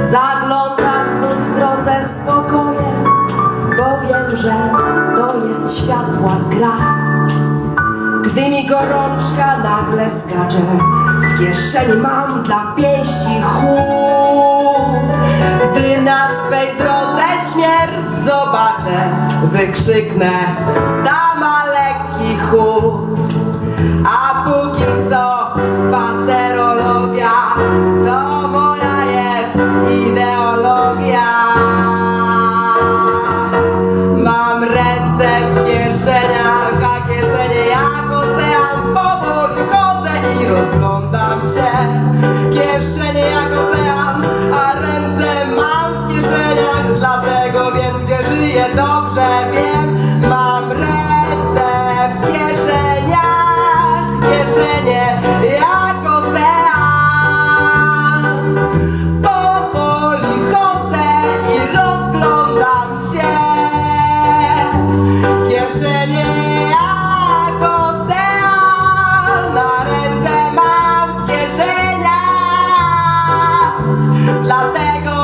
Zaglądam w lustro ze spokojem, bo wiem, że to jest światła gra. Gdy mi gorączka nagle skacze, w kieszeni mam dla pięści chłód. Gdy na swej drodze śmierć zobaczę, wykrzyknę, ta ma lekki chód. A póki co spacerologia ręce w kieszeniach, a kieszenie jak ocean. Powoli chodzę i rozglądam się. Kieszenie jak ocean, a ręce mam w kieszeniach. Dlatego wiem, gdzie żyję, dobrze wiem ręce mam w kieszeniach Dlatego